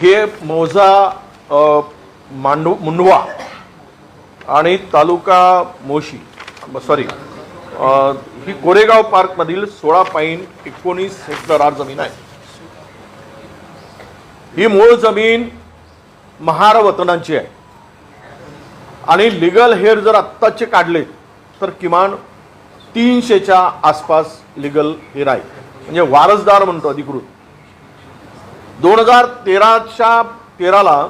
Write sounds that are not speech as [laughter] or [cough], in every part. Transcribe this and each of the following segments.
हे मौजा मांडू मुंडवा आणि तालुका मोशी सॉरी ही कोरेगाव पार्कमधील सोळा पॉईंट एकोणीस हेक्टर आर जमीन आहे. ही मूळ जमीन महार वतनांची आहे. आणि लिगल हेअर जर आत्ताचे काढले तर किमान तीनशेच्या आसपास लिगल हेअर आहे. म्हणजे वारसदार म्हणतो अधिकृत. दोन हजार तेराच्या तेराला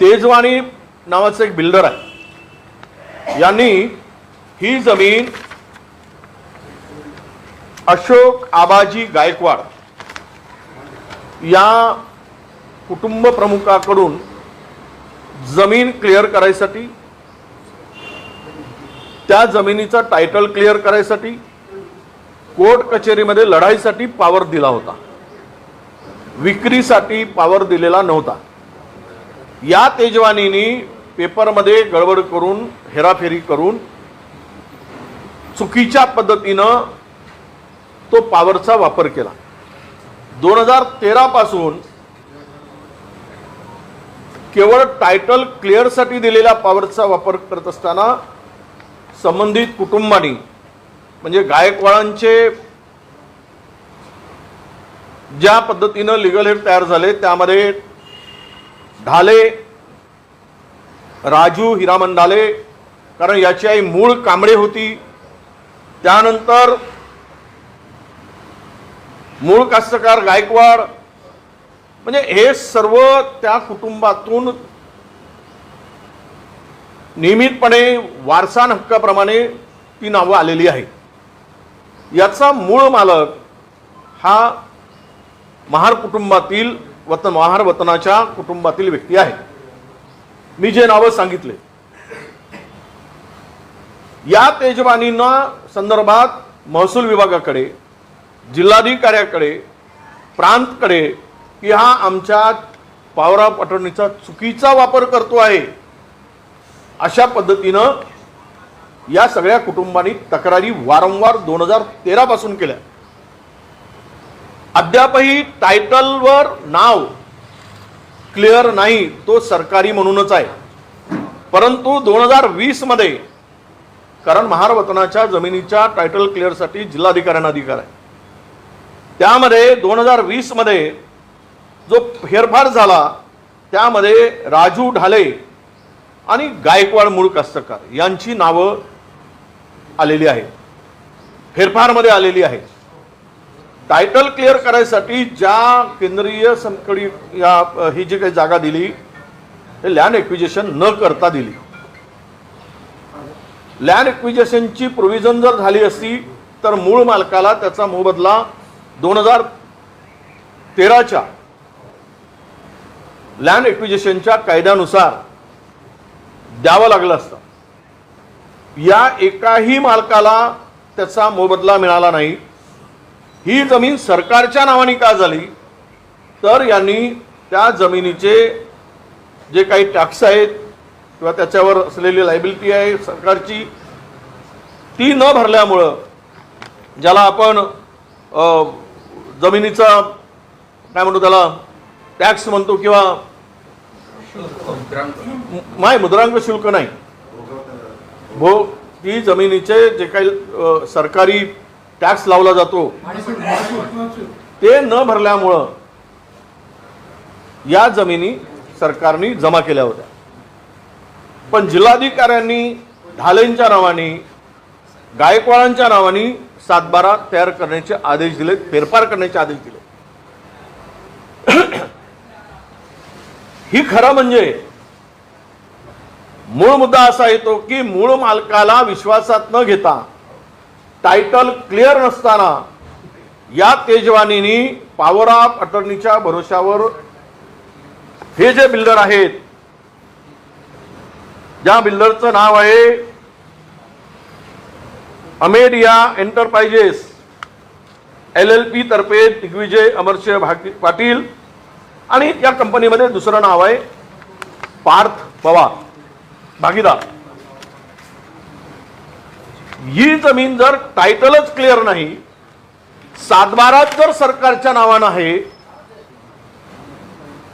तेजवाणी नावाचं एक बिल्डर आहे. यांनी ही जमीन अशोक आबाजी गायकवाड या कुटुंब प्रमुखाकडून जमीन क्लिअर करायसाठी त्या जमिनीचा टायटल क्लिअर करायसाठी कोर्ट कचेरीमध्ये लढाईसाठी पावर दिला होता. विक्रीसाठी पावर दिलेला नव्हता. या तेजवानीनी पेपरमध्ये गडबड करून हेराफेरी करून चुकीच्या पद्धतीनं तो पावरचा वापर केला. दोन हजार तेरा पासून केवळ टायटल क्लिअरसाठी दिलेल्या पॉवरचा वापर करत असताना संबंधित कुटुंबानी म्हणजे गायकवाडांचे ज्या पद्धतीनं लिगल हेड तयार झाले त्यामध्ये ढाले राजू हिरामन ढाले कारण याची आई मूळ कांबळे होती. त्यानंतर मूळ कास्तकार गायकवाड. म्हणजे हे सर्व त्या कुटुंबातून नियमितपणे वारसान हक्काप्रमाणे ती नावं आलेली आहेत. याचा मूळ मालक हा महार कुटुंबातील वतन महार वतनाच्या कुटुंबातील व्यक्ती आहे मी जे नावं सांगितले या तेजवानींना संदर्भात महसूल विभागाकडे जिल्हाधिकाऱ्याकडे प्रांतकडे की हा आमच्या पावरा पटणीचा चुकीचा वापर करतो आहे अशा पद्धतीनं या सगळ्या कुटुंबांनी तक्रारी वारंवार दोन हजार तेरा पासून केल्या. अद्यापही टायटलवर नाव क्लिअर नाही तो सरकारी म्हणूनच आहे. परंतु दोन हजार वीसमध्ये कारण महारवतनाच्या जमिनीच्या टायटल क्लिअरसाठी जिल्हाधिकाऱ्यांना अधिकार आहे. त्यामध्ये दोन हजार वीसमध्ये जो फेरफार झाला त्यामध्ये राजू ढाले आणि गायकवाड मूळ कास्तकार यांची नावं आलेली आहेत. फेरफारमध्ये आलेली आहेत. टायटल क्लिअर करायसाठी ज्या केंद्रीय संकडी या ही जी काही जागा दिली ते लँड एक्विजेशन न करता दिली. लँड एक्विजेशनची प्रोव्हिजन जर झाली असती तर मूळ मालकाला त्याचा मोबदला दोन हजार तेराच्या लँड एक्विजेशनच्या कायद्यानुसार द्यावं लागलं असतं. या एकाही मालकाला त्याचा मोबदला मिळाला नाही. ही जमीन सरकारच्या नावाने का झाली? तर यांनी त्या जमिनीचे जे काही टॅक्स आहेत किंवा त्याच्यावर असलेली लायबिलिटी आहे सरकारची ती न भरल्यामुळं ज्याला आपण जमिनीचा काय म्हणतो त्याला टॅक्स म्हणतो किंवा नाही मुद्रांक शुल्क नाही. भो ती जमिनीचे जे काही सरकारी टॅक्स लावला जातो. ते न भरल्यामुळं या जमिनी सरकारने जमा केल्या होत्या. पण जिल्हाधिकाऱ्यांनी ढालेंच्या नावाने गायकवाडांच्या नावाने सातबारा तयार करण्याचे आदेश दिले फेरफार करण्याचे आदेश दिले [clears throat] ही खरं म्हणजे मूळ मुद्दा असा येतो की मूळ मालकाला विश्वासात न घेता टायटल क्लिअर नसताना या तेजवानीनी पॉवर ऑफ अटर्नीच्या भरोशावर हे जे बिल्डर आहेत ज्या बिल्डरचं नाव आहे Amedia enterprises L L P तर्फे दिग्विजय अमरसिंह भाटी पाटील आणि या कंपनीमध्ये दुसरं नाव आहे पार्थ पवार भागीदार. ही जमीन जर टायटलच क्लिअर नाही सातबारात जर सरकारच्या नावानं आहे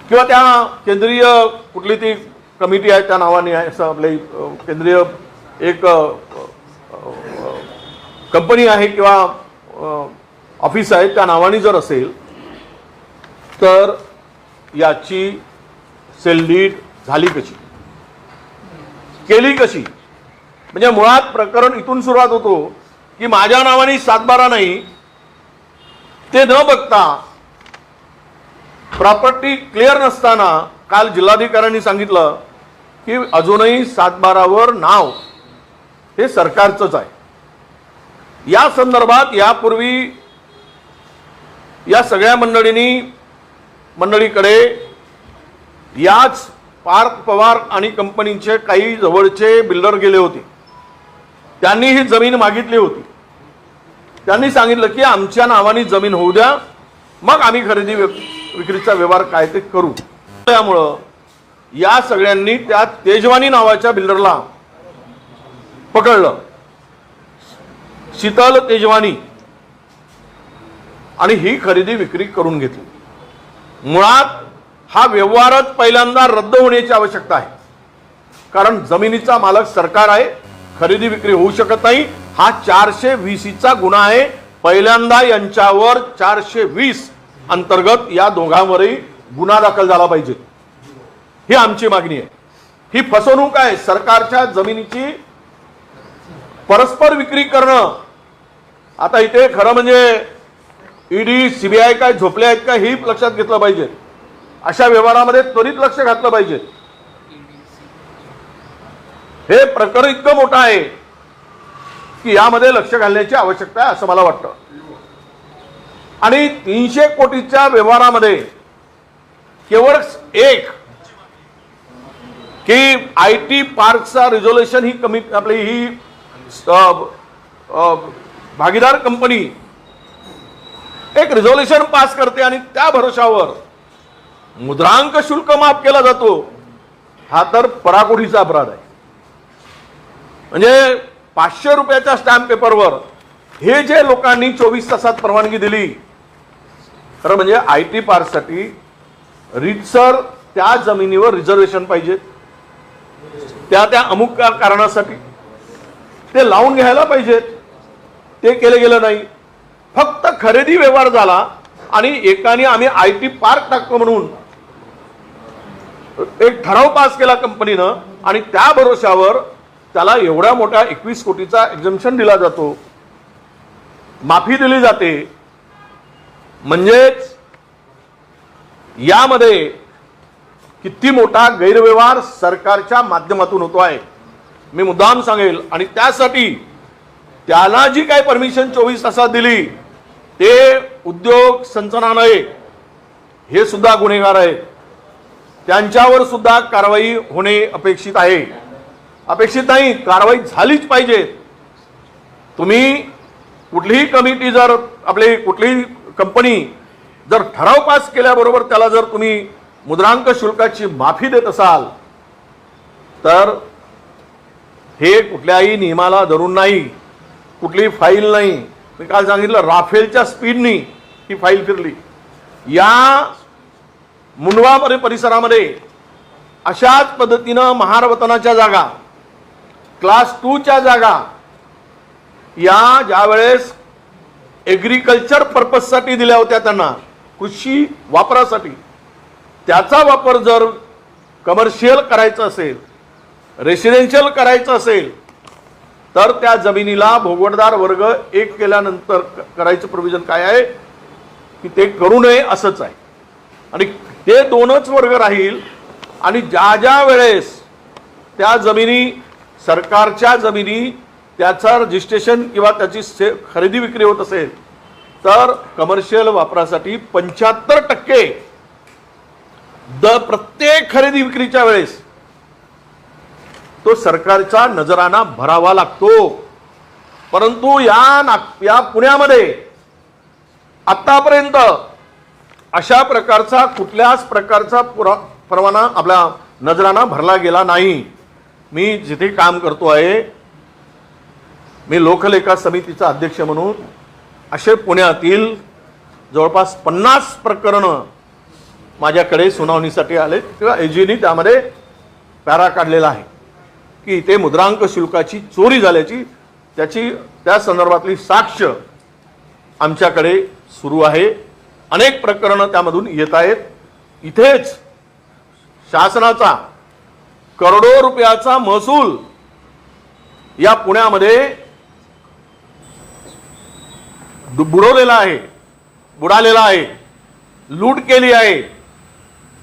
किंवा त्या केंद्रीय कुठली ती कमिटी आहे त्या नावाने आहे असं आपले केंद्रीय एक कंपनी आहे किंवा ऑफिस आहे त्या नावाने जर असेल तर याची सेलडीड झाली कशी? केली कशी? म्हणजे मुळात प्रकरण इथून सुरुवात होतो की माझ्या नावाने सातबारा नाही ते न बघता प्रॉपर्टी क्लिअर नसताना काल जिल्हाधिकाऱ्यांनी सांगितलं की अजूनही सातबारावर नाव हे सरकारचंच आहे. या संदर्भात यापूर्वी या सगळ्या मंडळींनी मंडळीकडे याच पार्क पवार आणि कंपनीचे काही जवळचे बिल्डर गेले होते. त्यांनी ही जमीन मागितली होती. त्यांनी सांगितलं की आमच्या नावाने जमीन होऊ द्या मग आम्ही खरेदी विक- विक्रीचा व्यवहार काय ते करू. त्यामुळं या सगळ्यांनी त्या तेजवानी नावाच्या बिल्डरला पकडलं. शीतल तेजवानी आणि ही खरेदी विक्री करून घेतली. मुळात हा व्यवहारच पहिल्यांदा रद्द होण्याची आवश्यकता आहे. कारण जमिनीचा मालक सरकार आहे खरेदी विक्री होऊ शकत नाही. हा चारशे वीसीचा गुन्हा आहे. पहिल्यांदा यांच्यावर चारशे वीस अंतर्गत या दोघांवरही गुन्हा दाखल झाला पाहिजे. ही आमची मागणी आहे. ही फसवणूक आहे. सरकारच्या जमिनीची परस्पर विक्री करणं. आता इथे खरं म्हणजे ईडी सीबीआय काय झोपले आहेत का ही लक्षात घेतलं पाहिजे. अशा व्यवहारामध्ये त्वरित लक्ष घातलं पाहिजे. हे प्रकरण इतकं मोठं आहे की यामध्ये लक्ष घालण्याची आवश्यकता आहे असं मला वाटतं. आणि तीनशे कोटीच्या व्यवहारामध्ये केवळ एक की आय टी पार्कचा रिझोल्युशन ही कमी आपली ही भागीदार कंपनी एक रिझोल्युशन पास करते आणि त्या भरोशावर मुद्रांक शुल्क माफ केला जातो हा तर पराकोटीचा अपराध आहे. म्हणजे पाचशे रुपयाच्या स्टॅम्प पेपरवर हे जे लोकांनी चोवीस तासात परवानगी दिली खरं म्हणजे आय टी पार्कसाठी रीतसर त्या जमिनीवर रिझर्वेशन पाहिजे. त्या त्या अमुक कारणासाठी. ते लावून घ्यायला पाहिजेत ते केलं गेलं नाही. फक्त खरेदी व्यवहार झाला आणि एकाने आम्ही आय टी पार्क टाकतो म्हणून एक ठराव पास केला कंपनीनं आणि त्या भरोशावर त्याला एवढ्या मोठ्या एकवीस कोटीचा एक्झम्शन दिला जातो. माफी दिली जाते. म्हणजेच यामध्ये किती मोठा गैरव्यवहार सरकारच्या माध्यमातून होतो आहे. मी मुद्दाम सांगेल. आणि त्यासाठी त्याला जी काय परमिशन चोवीस तासात दिली ते उद्योग संचालनालय हे सुद्धा गुन्हेगार आहेत. त्यांच्यावर सुद्धा कारवाई होणे अपेक्षित आहे. अपेक्षित नाही कारवाई झालीच पाहिजे. तुम्ही कुठलीही कमिटी जर आपली कुठलीही कंपनी जर ठराव पास केल्याबरोबर त्याला जर तुम्ही मुद्रांक शुल्काची माफी देत असाल तर हे कुठल्याही नियमाला धरून नाही कुठली फाईल नाही. मी काल सांगितलं राफेलच्या स्पीडनी ही फाईल फिरली. या मुंडवा परिसरामध्ये अशाच पद्धतीनं महारवतनाच्या जागा क्लास टूच्या जागा. या ज्यावेळेस एग्रीकल्चर पर्पजसाठी दिल्या होत्या त्यांना कृषी वापरासाठी. त्याचा वापर जर कमर्शियल करायचं असेल रेसिडेन्शियल करायचं असेल तर त्या जमिनीला भोगवटदार वर्ग एक केल्यानंतर क- करायचं प्रोव्हिजन काय आहे? की ते करू नये असंच आहे. आणि ते दोनच वर्ग राहील आणि ज्या ज्या वेळेस त्या जमिनी सरकारच्या जमिनी त्याचं रजिस्ट्रेशन किंवा त्याची से खरेदी विक्री होत असेल तर कमर्शियल वापरासाठी पंच्याहत्तर टक्के द प्रत्येक खरेदी विक्रीच्या वेळेस तो सरकारचा नजराना भरावा लागतो. परंतु या नाग या पुण्यामध्ये आतापर्यंत अशा प्रकारचा कुठल्याच प्रकारचा पुरा परवाना आपला नजराना भरला गेला नाही. मी जिथे काम करतो आहे मी लोकलेखा समितीचा अध्यक्ष म्हणून असे पुण्यातील जवळपास पन्नास प्रकरणं माझ्याकडे सुनावणीसाठी आले किंवा एजीनी त्यामध्ये पॅरा काढलेला आहे. की इथे मुद्रांक शुल्काची चोरी झाल्याची त्याची त्या संदर्भातली साक्ष आमच्याकडे सुरू आहे. अनेक प्रकरणं त्यामधून येत आहेत. इथेच शासनाचा करोडो रुपयाचा महसूल या पुण्यामध्ये बुडवलेला आहे बुडालेला आहे लूट केली आहे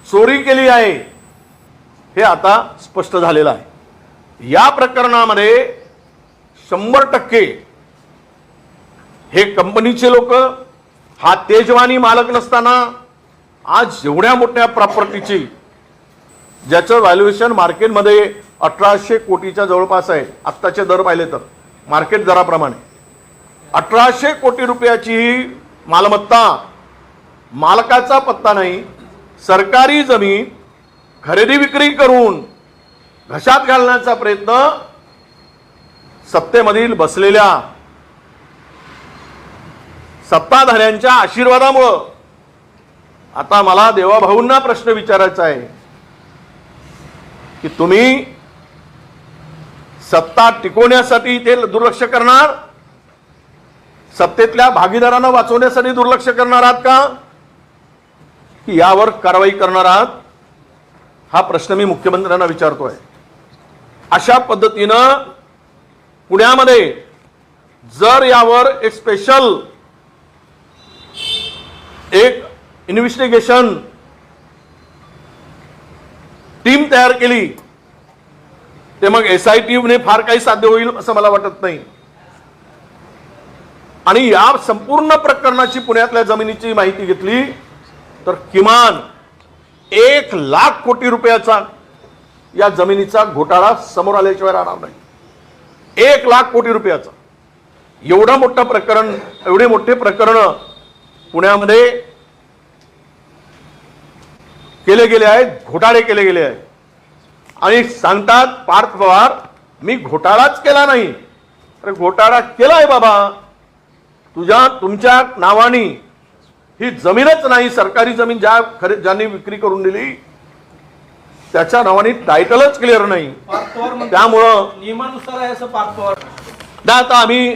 चोरी केली आहे हे आता स्पष्ट झालेलं आहे. या प्रकरणामध्ये शंभर टक्के हे कंपनीचे लोक हा तेजवानी मालक नसताना आज एवढ्या मोठ्या प्रॉपर्टीची ज्याचं व्हॅल्युएशन मार्केटमध्ये अठराशे कोटीच्या जवळपास आहे. आत्ताचे दर पाहिले तर. मार्केट दराप्रमाणे. अठराशे कोटी रुपयाची ही मालमत्ता मालकाचा पत्ता नाही. सरकारी जमीन खरेदी विक्री करून घशात घालण्याचा प्रयत्न सत्तेमधील बसलेल्या सत्ताधाऱ्यांच्या आशीर्वादामुळं. आता मला देवाभाऊंना प्रश्न विचारायचा आहे. की तुम्ही सत्ता टिकवण्यासाठी ते दुर्लक्ष करणार? सत्तेतल्या भागीदारांना वाचवण्यासाठी दुर्लक्ष करणार आहात का? की यावर कारवाई करणार आहात? हा प्रश्न मी मुख्यमंत्र्यांना विचारतोय. अशा पद्धतीनं पुण्यामध्ये जर यावर एक स्पेशल एक इन्व्हेस्टिगेशन टीम तयार केली ते मग एस आय टीने फार काही साध्य होईल असं मला वाटत नाही. आणि या संपूर्ण प्रकरणाची पुण्यातल्या जमिनीची माहिती घेतली तर किमान एक लाख कोटी रुपयाचा या जमिनीचा घोटाळा समोर आल्याशिवाय राहणार नाही. एक लाख कोटी रुपयाचा. एवढं मोठं प्रकरण एवढे मोठे प्रकरण पुण्यामध्ये केले गेले आहेत घोटाळे केले गेले आहेत. आणि सांगतात पार्थ पवार मी घोटाळाच केला नाही. अरे घोटाळा केलाय बाबा. तुझ्या तुमच्या नावानी ही जमीनच नाही सरकारी जमीन ज्या खरे ज्यांनी विक्री करून दिली त्याच्या नावाने टायटलच क्लिअर नाही. त्यामुळं नियमानुसार आहे असं पार्थ पवार. ना आता आम्ही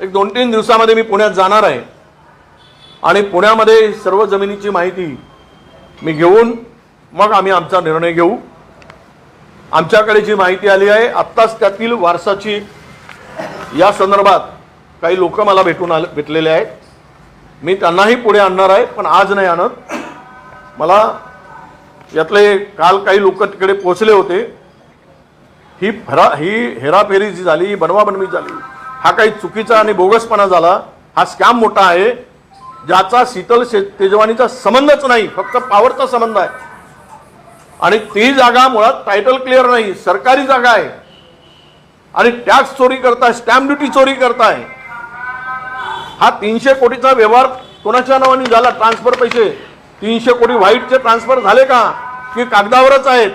एक दोन तीन दिवसामध्ये मी पुण्यात जाणार आहे. आणि पुण्यामध्ये सर्व जमिनीची माहिती मी घेऊन मग आम्ही आमचा निर्णय घेऊ. आमच्याकडे जी माहिती आली आहे आत्ताच त्यातील वारसाची या संदर्भात काही लोक मला भेटून आले भेटलेले आहेत. मी त्यांनाही पुढे आणणार आहे पण आज नाही आणत. मला यातले काल काही लोक तिकडे पोहोचले होते. ही फरा ही हेराफेरी जी झाली ही बनवाबनवी झाली हा काही चुकीचा आणि बोगसपणा झाला हा स्कॅम मोठा आहे. ज्याचा शीतल शे तेजवानीचा संबंधच नाही फक्त पावरचा संबंध आहे. आणि ती जागा मुळात टायटल क्लिअर नाही सरकारी जागा आहे. आणि टॅक्स चोरी करताय स्टॅम्प ड्युटी चोरी करताय. हा तीनशे कोटीचा व्यवहार कोणाच्या नावाने झाला? ट्रान्सफर पैसे. तीनशे कोटी व्हाईटचे ट्रान्सफर झाले का? की कागदावरच आहेत?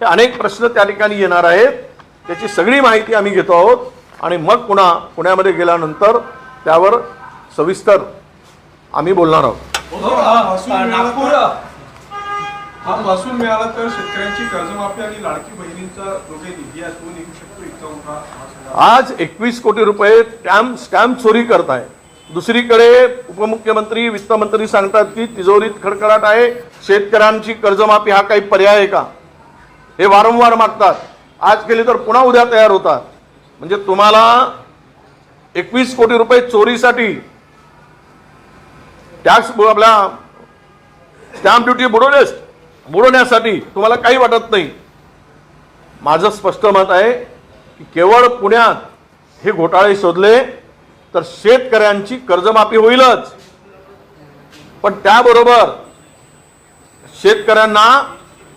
हे अनेक प्रश्न त्या ठिकाणी येणार आहेत. त्याची सगळी माहिती आम्ही घेतो आहोत. आणि मग पुन्हा पुण्यामध्ये गेल्यानंतर त्यावर सविस्तर आम्ही बोलणार आहोत. हा महसूल मिळाला तर- शेतकऱ्यांची कर्जमाफी आणि लाडकी बहिणींचा दोघे निधी असून शकतो इतका मोठा आज एकवीस कोटी रुपये स्टॅम्प स्टॅम्प चोरी करताय दुसरीकडे उपमुख्यमंत्री वित्तमंत्री सांगतात की तिजोरीत खडखडाट आहे. शेतकऱ्यांची कर्जमाफी हा काही पर्याय आहे का? हे वारंवार मागतात. आज केली तर पुन्हा उद्या तयार होतात. म्हणजे तुम्हाला एकवीस कोटी रुपये चोरीसाठी टॅक्स आपल्या स्टॅम्प ड्युटी बुडवण्यास बुडवण्यासाठी तुम्हाला काही वाटत नाही. माझं स्पष्ट मत आहे की केवळ पुण्यात हे घोटाळे शोधले तर शेतकऱ्यांची कर्जमाफी होईलच. पण त्याबरोबर शेतकऱ्यांना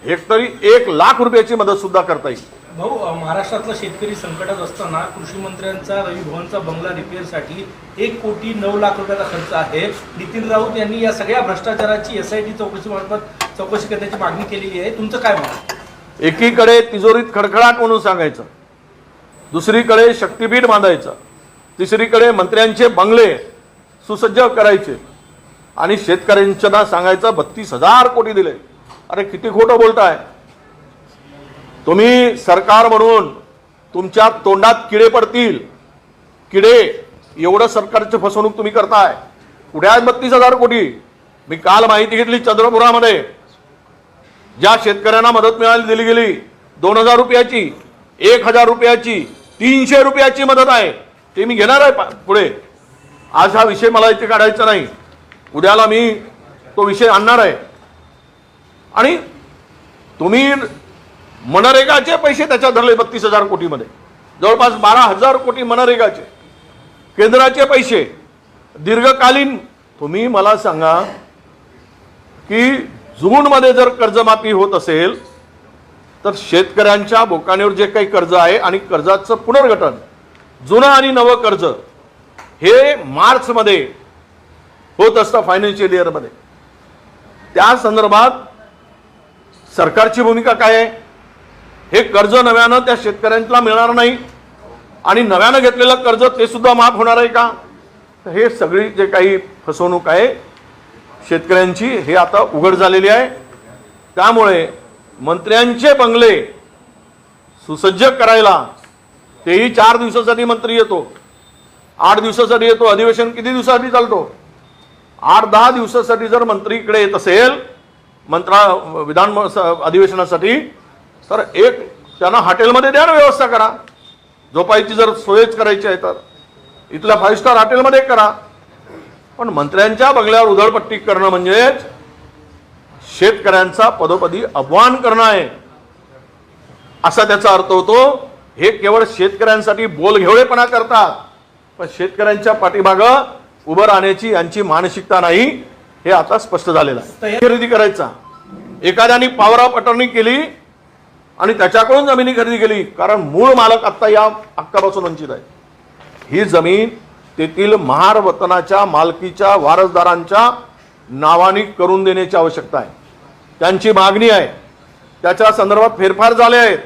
हेक्टरी एक लाख रुपयाची मदत सुद्धा करता येईल. भाऊ महाराष्ट्रातला शेतकरी संकटात असताना कृषी मंत्र्यांचा रवी भवनचा बंगला रिपेअरसाठी एक कोटी नऊ लाख रुपयाचा खर्च आहे. नितीन राऊत यांनी या सगळ्या भ्रष्टाचाराची एस आय टी चौकशी मार्फत चौकशी करण्याची मागणी केलेली आहे. तुमचं काय मत? एकीकडे तिजोरीत खडखडाट म्हणून सांगायचं दुसरीकडे शक्तीपीठ बांधायचं तिसरीकडे मंत्र्यांचे बंगले सुसज्ज करायचे आणि शेतकऱ्यांच्या सांगायचं बत्तीस हजार कोटी दिले. अरे किती खोटं बोलताय? तुम्ही सरकार म्हणून तुमच्या तोंडात किडे पडतील. किडे एवढं सरकारची फसवणूक तुम्ही करताय. कुठे आहेत बत्तीस हजार कोटी. मी काल माहिती घेतली चंद्रपुरामध्ये. ज्या शेतकऱ्यांना मदत मिळाली दिली गेली दोन हजार रुपयाची एक हजार रुपयाची तीनशे रुपयाची मदत आहे. ते मी घेणार आहे पुढे. आज हा विषय मला इथे काढायचा नाही. उद्याला मी तो विषय आणणार आहे. आणि तुम्ही मनरेगाचे पैसे त्याच्यात धरले बत्तीस हजार कोटीमध्ये. जवळपास बारा हजार कोटी मनरेगाचे. केंद्राचे पैसे. दीर्घकालीन. तुम्ही मला सांगा की जूनमध्ये जर कर्जमाफी होत असेल तर शेतकऱ्यांच्या बोकाणीवर जे काही कर्ज आहे आणि कर्जाचं पुनर्गठन जुनं आणि नवं कर्ज हे मार्चमध्ये होत असतं फायनान्शियल इयरमध्ये त्या संदर्भात सरकारची भूमिका काय आहे? हे कर्ज नव्यानं त्या शेतकऱ्यांना मिळणार नाही आणि नव्यानं घेतलेलं कर्ज ते सुद्धा माफ होणार आहे का? हे सगळी जे काही फसवणूक आहे शेतकऱ्यांची हे आता उघड झालेली आहे. त्यामुळे मंत्र्यांचे बंगले सुसज्ज करायला तेही चार दिवसासाठी मंत्री येतो. आठ दिवसासाठी येतो अधिवेशन किती दिवसासाठी चालतो? आठ दहा दिवसासाठी जर मंत्री इकडे येत असेल मंत्रा विधान म- स- अधिवेशनासाठी तर एक त्यांना हॉटेलमध्ये द्या ना व्यवस्था करा. झोपायची जर सोयच करायची आहे तर. इथल्या फाईव्ह स्टार हॉटेलमध्ये करा. पण मंत्र्यांच्या बंगल्यावर उधळपट्टी करणं म्हणजेच शेतकऱ्यांचा पदोपदी अपमान करणं आहे. असा त्याचा अर्थ होतो हे केवळ शेतकऱ्यांसाठी बोलघेवळेपणा करतात पण शेतकऱ्यांच्या पाठीमागं उभं राहण्याची यांची मानसिकता नाही हे आता स्पष्ट झालेलं आहे. खरेदी करायचा. एखाद्याने पॉवर ऑफ अटर्नी केली आणि त्याच्याकडून जमिनी खरेदी केली कारण मूळ मालक आता या हक्कापासून वंचित आहे. ही जमीन तेथील महार वतनाच्या मालकीच्या वारसदारांच्या नावाने करून देण्याची आवश्यकता आहे. त्यांची मागणी आहे. त्याच्या संदर्भात फेरफार झाले आहेत.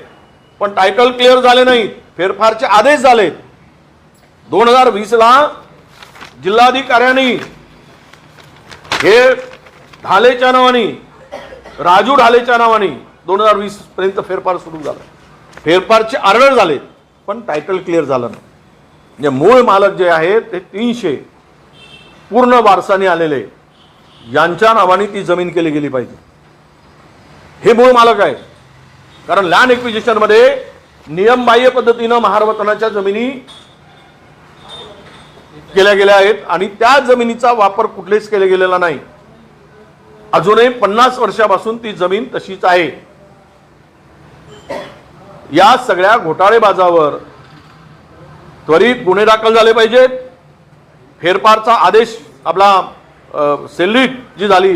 पण टायटल क्लिअर झाले नाहीत. फेरफारचे आदेश झालेत. दोन हजार वीसला जिल्हाधिकाऱ्यांनी हे ढालेच्या नावाने राजू ढालेच्या नावाने दोन हजार वीस पर्यंत फेरफार सुरू झाला. फेरफारचे ऑर्डर झालेत पण टायटल क्लिअर झालं नाही. म्हणजे मूळ मालक जे आहेत ते तीनशे पूर्ण वारसाने आलेले. यांच्या नावाने ती जमीन केली गेली पाहिजे. हे मूळ मालक आहे कारण लँड एक्विजिशनमध्ये नियमबाह्य पद्धतीनं महारवतनाच्या जमिनी केल्या गेल्या आहेत आणि त्या जमिनीचा वापर कुठलेच केला गेलेला नाही. अजूनही पन्नास वर्षापासून ती जमीन तशीच आहे. या सगळ्या घोटाळेबाजावर त्वरित गुन्हे दाखल झाले पाहिजेत. फेरफारचा आदेश आपला अ, सेल्लीट जी झाली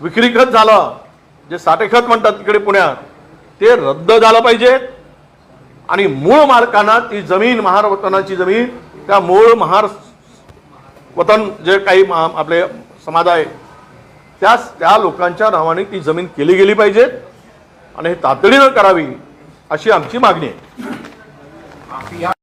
विक्री खत झालं जे साठेखत म्हणतात तिकडे पुण्यात ते रद्द झालं पाहिजे. आणि मूळ मालकांना ती जमीन महार वतनाची जमीन त्या मूळ महार वतन जे काही आपले समाज आहे त्या त्या लोकांच्या नावाने ती जमीन केली गेली पाहिजे. आणि हे तातडीनं करावी अशी आमची मागणी आहे.